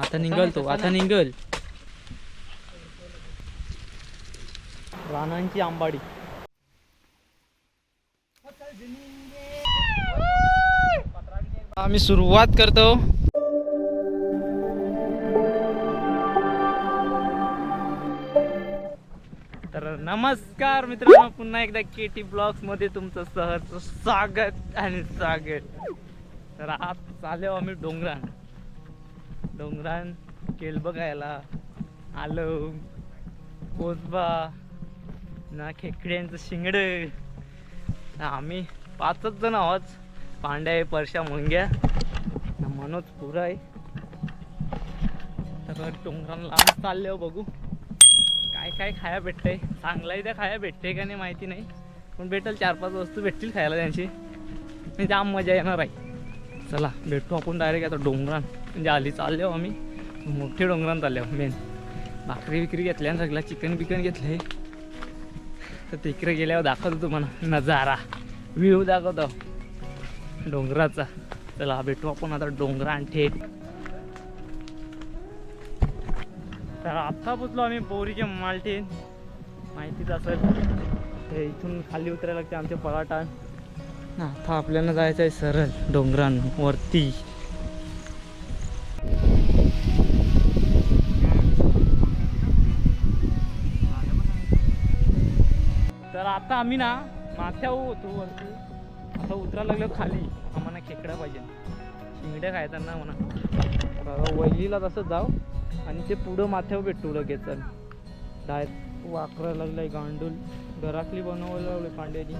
आता निघल तो आता निघल. रानांची आंबाडी. आम्ही सुरुवात करतो. तर नमस्कार मित्रांनो पुन्हा एकदा के टी ब्लॉग्समध्ये तुमचं सहर्ष स्वागत आणि स्वागत. तर आज चाललो आम्ही डोंगरान. डोंगरान केल बघायला. आलो. कोसबा ना खेकड्यांचं शिंगड. आम्ही पाचच जण आहोत. पांड्या आहे परशा मुंग्या. ना मनोज पुरा आहे. तर डोंगरान लांब चालले बघू. काय काय खाया भेटतंय? चांगला इथे खाया भेटते का नाही माहिती नाही. पण भेटेल चार पाच वस्तू भेटतील खायला त्यांची. म्हणजे आणि जाम मजा येणार आहे. चला भेटतो आपण डायरेक्ट आता डोंगरान. म्हणजे आली चालले हो आम्ही. मोठे डोंगरान चालले मेन भाकरी विक्री घेतल्या सगळं चिकन बिकन घेतले तर तिकडे गेल्यावर दाखवतो तुम्हाला नजारा. व्ह्यू दाखवतो. डोंगराचा. चला भेटू आपण आता डोंगरान थेट. तर आत्ता पोचलो आम्ही पोरीचे मालटे. माहितीच असेल. ते इथून खाली उतरायला लागते आमच्या पराठा ना आता आपल्याला जायचं आहे सरळ डोंगरांवरती. आम्ही ना माथ्यावर होतो वरती. आता उतरायला लागलो खाली. आम्हाला खेकडा पाहिजे. शिंगड्या खायताना म्हणा वैलीला तसं जाव आणि ते पुढं माथ्यावर भेटू लगेच. डाय वाकरा लागलाय गांडूल घरातली बनवायला लागले पांड्याची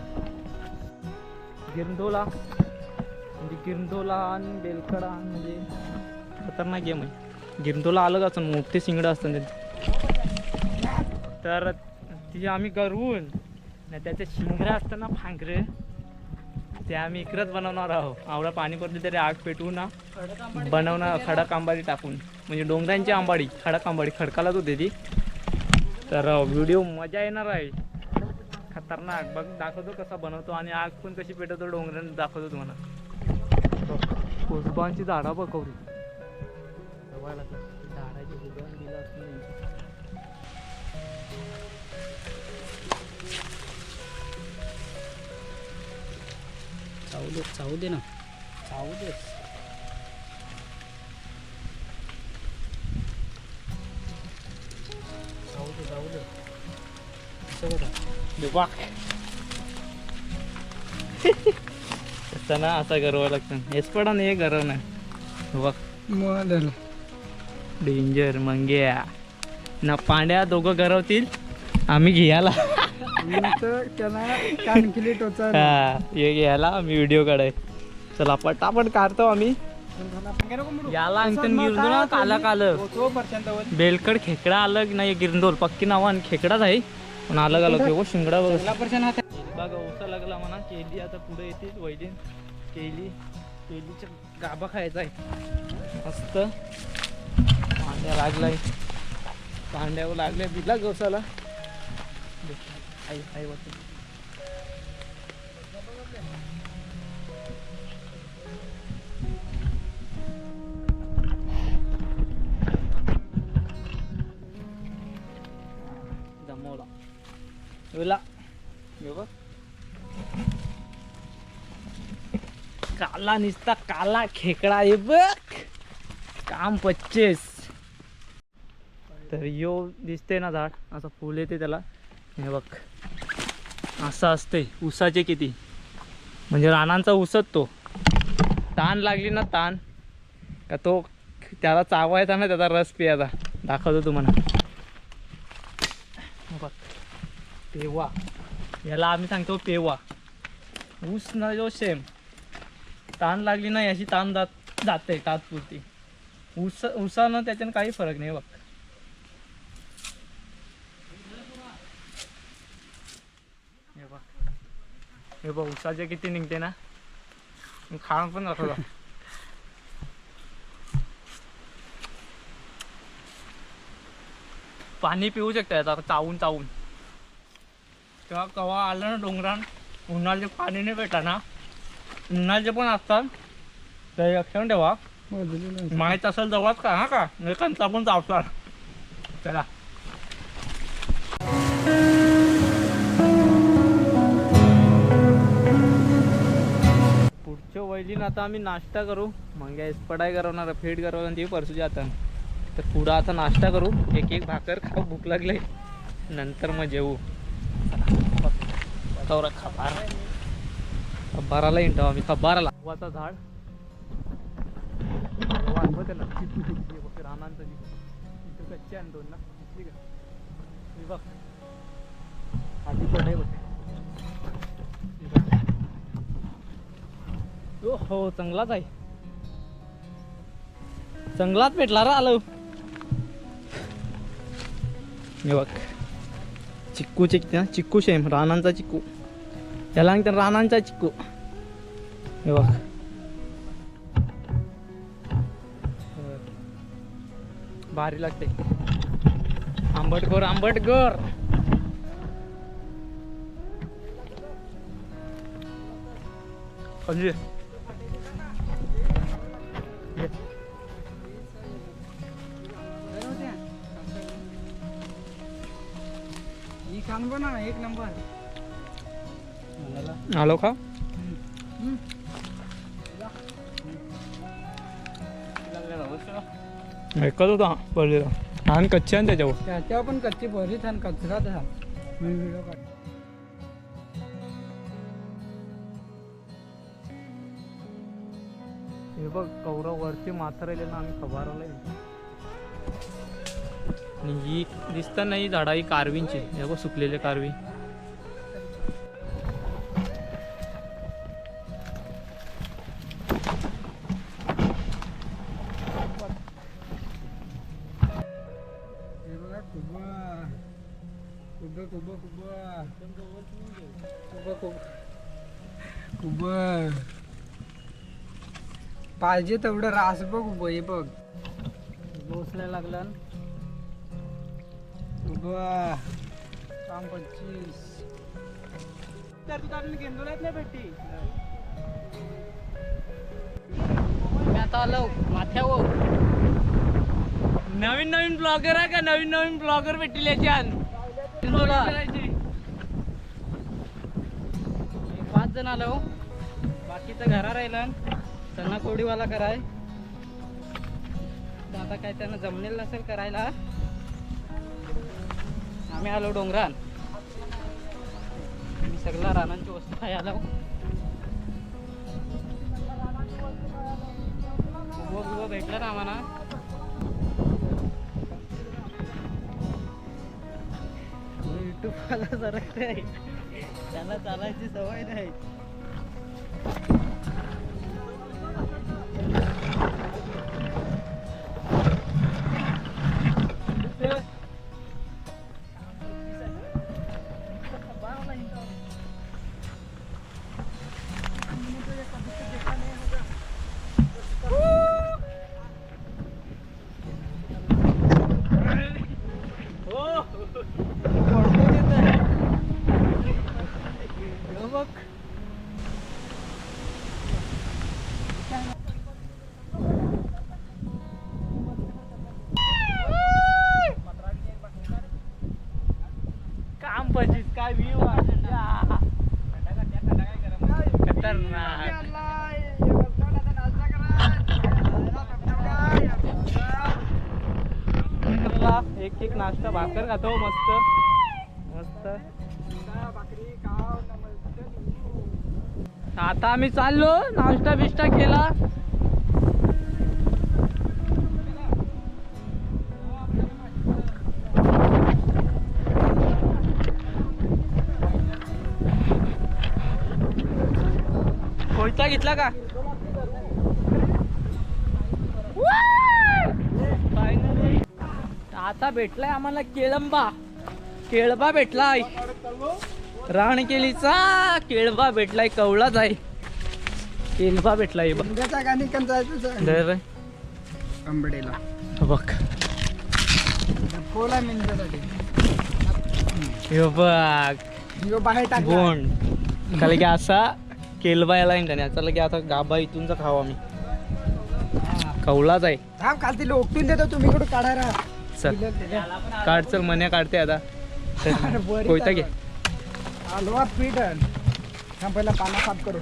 गिरंदोला म्हणजे गिरंदोला आणि बेलकडा म्हणजे खतरनाक गेम आहे. गिरंदोला अलग असतं मोठे शिंगडं असतात. तर ती आम्ही गरवून नाही त्याचे शिंगरं असतं ना फांगरं ते आम्ही इकडंच बनवणार आहोत. आवडा पाणी पडलं तरी आग पेटवू ना. बनवणार खडक आंबाडी टाकून. म्हणजे डोंगरांची आंबाडी खडक आंबाडी. खडकालाच होते ती तर व्हिडिओ मजा येणार आहे. खतरनाक. बघ दाखवतो कसा बनवतो आणि आग पण कशी पेटवतो डोंगरांनी दाखवतो तुम्हाला. कोसबांची झाडा बघ झाडाची चावू दे चावू दे ना. चावू दे. चावू दे चावू दे. असं बघा. असं ना असा गरवा लागतं. हेच पडा नाही गरव नाही बघ डेंजर मंग्या. ना पांड्या दोघं गरवतील आम्ही घ्यायला त्याला कानकिली टोचा हा हे घ्यायला आम्ही व्हिडिओ काढाय. चला पटापट काढतो आम्ही. याला अंकन गिरदो ना काला काल बेलकड खेकडा अलग नाही गिरंदोल पक्की नाव आणि खेकडाच आहे. पण अलग अलग हो शिंगडा बघ. बघा ओसा लागला म्हणा केली आता पुढे येते वैली केली केलीच्या गाभा खायचा आहे. मस्त. कांड्या लागलाय. कांड्यावर लागले बिला गवसाला तुला हे बघ काला निसता काला खेकडा आहे बघ काम पच्चीस तर यो दिसते ना झाड असं फुल येते त्याला हे बघ असं असते. ऊसाचे किती? म्हणजे रानांचा ऊसच तो. ताण लागली ना ताण. का तो त्याला चावायचा ना त्याचा रस पियाचा दाखवतो तुम्हाला. बघ. पेवा. याला आम्ही सांगतो पेवा. ऊस ना जो सेम ताण लागली ना याची ताण जात जाते तात्पुरती. ऊस उसानं त्याच्यानं काही फरक नाही बघ हे बघ हे बघ ऊसाचे किती निघते ना? खाण पण जातो पाणी पिऊ शकता आता चावून चावून. तेव्हा कवा आलं ना डोंगरान उन्हाळ्याचे पाणी नाही भेटा ना उन्हाळ्याचे पण असतात तर लक्षात ठेवा. माहीत असेल जवळच का हा का? पण चावणार चला. पुढच्या आता आम्ही नाश्ता करू. मग गॅस पडाय करवणार फेट करवणार आणि ते परसूच्या आता तर पुढं आता नाश्ता करू. एक एक भाकर खाऊ भूक लागले. नंतर मग जेवू. खबार खबाराला इंटाव आम्ही खबाराला. वाचा झाड. रानांचं कच्चे आहे ना दोन बघ. आधी पण आहे बघ. हो चांगलाच आहे. चांगलाच भेटला रा आलो. हे बघ. चिक्कू चिक चिक्कू शेम रानांचा चिक्कू. त्याला सांगते रानांचा चिक्कू. हे बघ. भारी लागते. आंबट गोर आंबट एक नंबर. आलो का? ऐकत होता पडलेला आणि कच्चे ना त्याच्यावर. त्याच्यावर पण कच्ची बरीच आणि कचरा तसा मी व्हिडिओ काढ हे बघ कौरव वरती माथारायले ना आम्ही खबारवलंय आणि ही दिसतात नाही झाडा ही कारवींची. हे बघ सुकलेले कारवी. हे बघा कुबा कुबा कुबा कुबा कुबा कुबा कुबा पाहिजे तेवढं रास बघ उभं हे बघ. बोसलायला लागला काम पंचवीस. तर तुझा गेंदोळ्यात नाही भेटती मी आता आलो माथ्यावर. नवीन नवीन ब्लॉगर आहे का? नवीन नवीन ब्लॉगर भेटतील याच्यात. बोला. पाच जण आलो. बाकीचं घरा राहिला. त्यांना कोडीवाला कराय. आता काय त्यांना जमलेलं नसेल करायला. मी आलो डोंगरान. मी सगळ्या रानांची वस्तू खाय आलो. उभं भेटलं ना आम्हाला युट्यूबवाला जरा काय त्याला चालायची सवय नाही. आता आम्ही चाललो नाश्ता बिष्टा केला. कोयता घेतला का? आता भेटलाय आम्हाला केळंबा. केळबा भेटलाय. राणकेलीचा केळबा भेटलाय कवळाच आहे केळबा भेटलाय बघ. गाणी जायचं मिंजासाठी हे बघ. ह्यो बाहेर टाक बोंड त्याला की असा केलबा याला इंटरने त्याला की आता गाबा इथूनचा खावा आम्ही. कवलाच आहे थांब खाल तिला उपटून देतो तुम्ही कुठं काढायला. चल. काढ चल मन्या काढते आता. कोयता घे. हलवा पीठ थांब पहिला पाना साफ करू.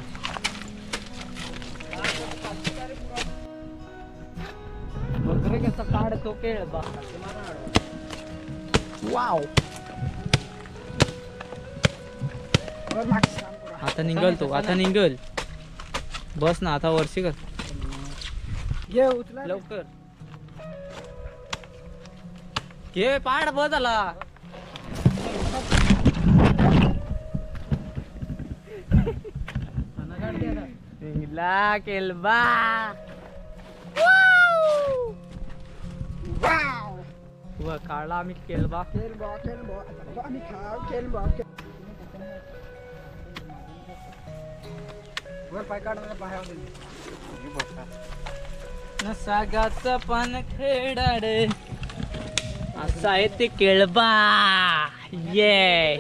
कसं काढतो केळ बा. वाव. आता निघल तो आता निघल. बस ना आता वर्षी कर. घे उचला. लवकर. घे पाड बस आला निघला केलबा वाव व काढला आम्ही केलबा खेळ बॉ खेळ बॉ बॉ आणि खाव खेळ बॉ खेळ. वर पाय काढणार पायावर सागाचा पान खेळाड असं आहे ते केळबा ये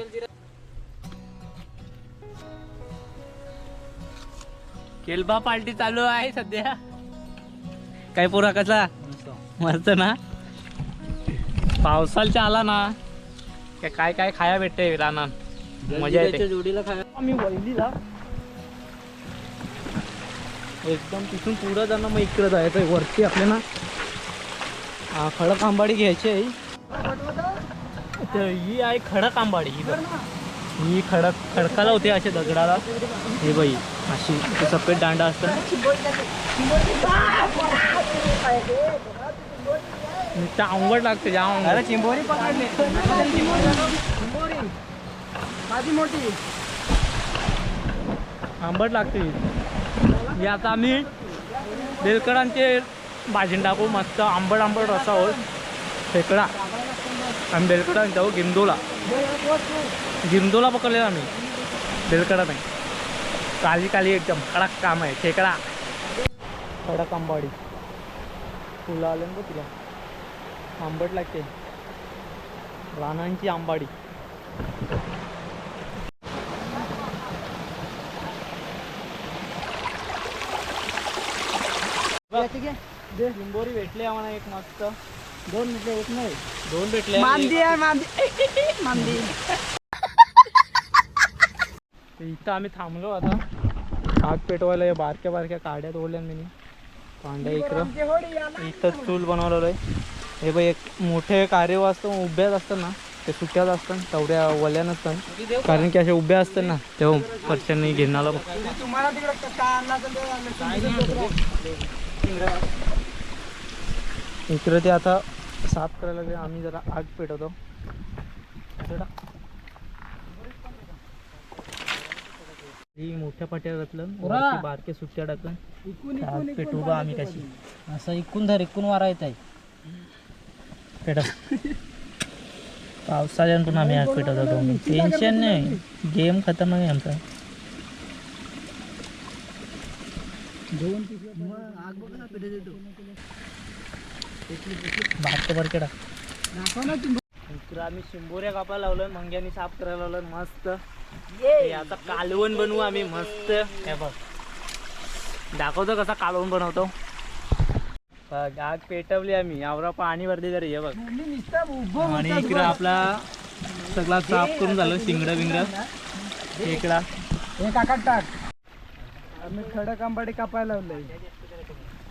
केलबा पार्टी चालू आहे सध्या. काय पोरा कसा मस्त ना. पावसालच्या आला ना. काय काय काय खाया भेटते रानात. मजा येते. जोडीला खाय आम्ही वैलीला एकदम तिथून पुढं जाणं मग इकडं जायचं वरती आपल्याला खडक आंबाडी घ्यायची आहे. ही आहे खडक आंबाडी. ही. ही खडक खडकाला होते असे दगडाला. हे बाई अशी सफेद दांडा असतात नुसतं आंबट लागते. अरे चिंबोरी पकडले. माझी मोठी. आंबट लागते. हे आता आम्ही बेलकडांचे भाजून टाकू मस्त आंबट आंबट रसा होईल खेकडा आम्ही बेलकडात जाऊ गिंदोला. जिंदूला पकडलेला आम्ही. बेलकडा नाही. काली काली एकदम कडक काम आहे खेकडा. कडक आंबाडी. फुलं आले ना बघ तुला. आंबट लागते. रानांची आंबाडी. लिंबोरी भेटली आम्हाला एक मस्त. दोन मिनिटं एक नाही. दोन भेटले मांदी आहे मांदी. मांदी. इथं आम्ही थांबलो आता. आग पेटवायला या बारक्या बारक्या काड्या तोडल्या मी पांड्या इकडं इथं चूल बनवलेलं आहे. हे बघ एक मोठे कार्य असतं उभ्याच असतात ना ते सुट्याच असतात तेवढ्या वल्या नसतात कारण की अशा उभ्या असतात ना तेव्हा ते आणलं. इकडे ते आता साफ करायला लागले आम्ही जरा आग पेटवतो. ही मोठ्या पाट्या घातलं. उरा. वरती बारके सुट्ट्या टाकून. आग इकून- पेटवू इकून बा आम्ही कशी. असं इकून धर इकून वारा येत आहे. पेटव पावसाळ्यात पण आम्ही आग पेटवतो दोन्ही टेन्शन नाही. गेम खतरनाक आहे आमचा. दोन आग बघ ना पेटत येतो. आम्ही शिंबोऱ्या कापायला लावलं मंग्यानी साफ करायला लावलं मस्त. आता कालवण बनवू आम्ही मस्त. हे बघ. दाखवतो कसा कालवण बनवतो. बघ आग पेटवली आम्ही आवरा पाणी वरती तरी हे बघ. मी नुसतं उभं आणि इकडं. आपला सगळा साफ करून झालं शिंगडं बिंगडं. इकडा. हे काका टाक. आम्ही खडक आंबाडी कापायला लावलंय.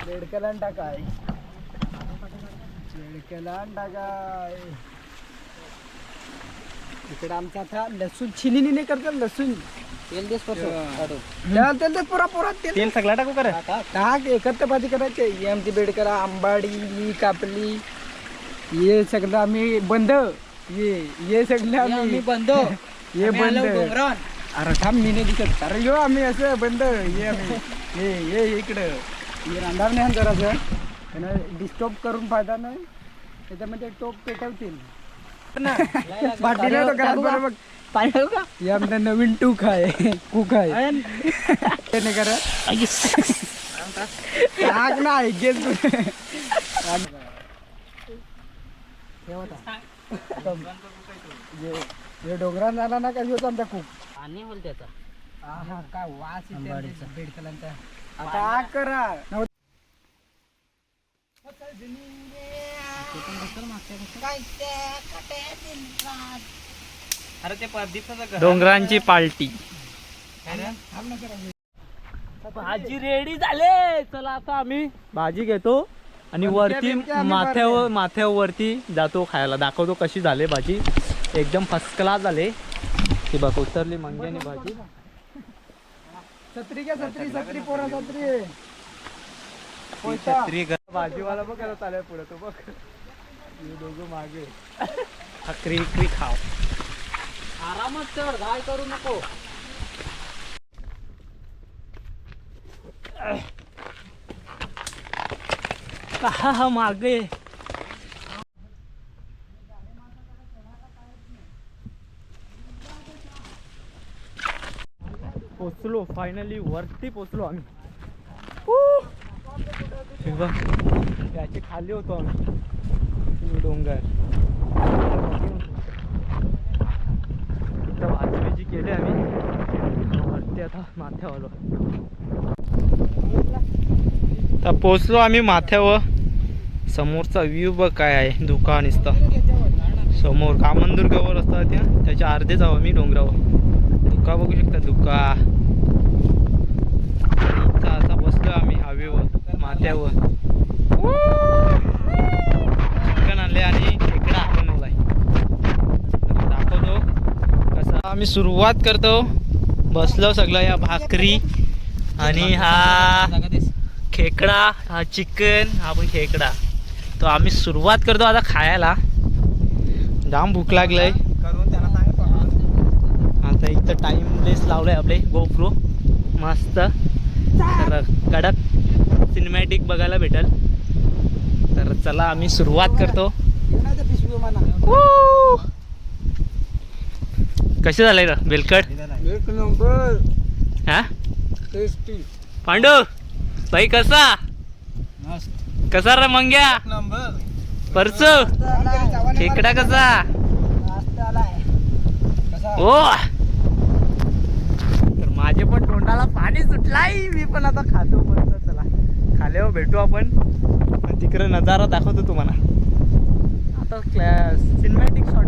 बेडकला टाकाय. इकडे आमचा आता लसूण छिनिनी नाही करतात लसूण. तेल देस तेल तेल ते पुरा पुरा तेल. तेल सगळा टाकू कर टाक. एकत्र भाजी करायचे. ही आमची बेडकला आंबाडी ही कापली. हे सगळं आम्ही बंद. ये ये सगळं आम्ही बंद. ये बंद. अरे थांब मी नाही दिसत. अरे यो आम्ही असं बंद. ये आम्ही. ये ये इकडं. ये रांधार नाही जरासं. डिस्टर्ब करून फायदा नाही. त्याच्यामध्ये टोप पेटवतील. पाटील तो घरात बरं बघ. पाणी टाकू का? हे आमचा नवीन टूक आहे कुक आहे. ते नाही करत टाक ना ऐकेल तू हे डोंगरात आला ना कधी होता आमचा कुक? पाणी होल त्याचा. आहा, काय वास येते. बेडकलांचा आता आग करा. अरे ते प्रदीपचं घर डोंगरांची पार्टी भाजी रेडी झाले. चला आता आम्ही भाजी घेतो आणि वरती माथ्यावर माथ्यावरती जातो खायला. दाखवतो कशी झाले भाजी. एकदम फर्स्ट क्लास झाले. ती बघ उतरली मंग्याने भाजी. छत्री घ्या छत्री छत्री पोरा छत्री. पैसा भाजीवाला बघ आता चालेल पुढे तो बघ. हे दोघं मागे इक्री खाव आरामात चढ काय करू नको. कहा हा मागे. पोचलो फायनली वरती पोचलो आम्ही. ऊ! हे बघ याचे खाली होतो आम्ही. डोंगर बिजी केली आम्ही. वरती आता माथ्यावर. आलो तर पोचलो आम्ही माथ्यावर. समोरचा व्ह्यू बघ काय आहे. दुकान असतं समोर कामनदुर्गावर असतात त्या. त्याच्या अर्धे जाऊ आम्ही डोंगरावर. दुका बघू शकता दुका आता बसलो आम्ही हवेवर माथ्यावर चिकन आणले आणि खेकडा बनवलाय तर दाखवतो कसा आम्ही सुरुवात करतो. बसलो सगळं या भाकरी आणि हा खेकडा हा चिकन हा पण खेकडा. तो आम्ही सुरुवात करतो आता खायला. जाम भूक लागलंय. करून त्यांना सांग आता इथं टाइमलेस लावलंय आपले गोप्रो मस्त. तर कडक सिनेमॅटिक बघायला भेटल. तर चला आम्ही सुरुवात करतो! कसे झालंय र बेलकट? एक नंबर. हा? टेस्टी पांडू भाई कसा? कसा रे मंग्या? परसू? खेकडा कसा? ओ! तर माझे पण तोंडाला पाणी सुटलाय मी पण आता खातो पण चला. खाल्यावर भेटू आपण. पण तिकडे नजारा दाखवतो तुम्हाला. आता सिनेमॅटिक शॉट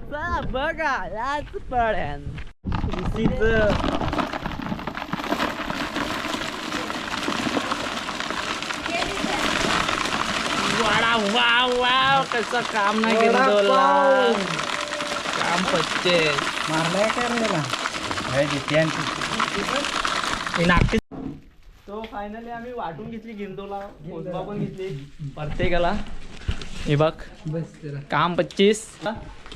तुम्हाला चा बघा याच पड्यान वाडा वाव वाव कसं काम नाही केलं. डोला. काम पच्चे मारलाय काय नागठी तो फायनली आम्ही वाटून घेतली गिंदोला मोजबा पण घेतली. प्रत्येकाला हे बघ. काम पच्चीस.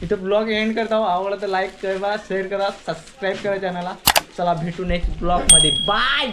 इथं ब्लॉग एंड करता. आवडलं तर लाईक करा शेअर करा सबस्क्राईब करा चॅनलला चला भेटू नेक्स्ट ब्लॉगमध्ये. बाय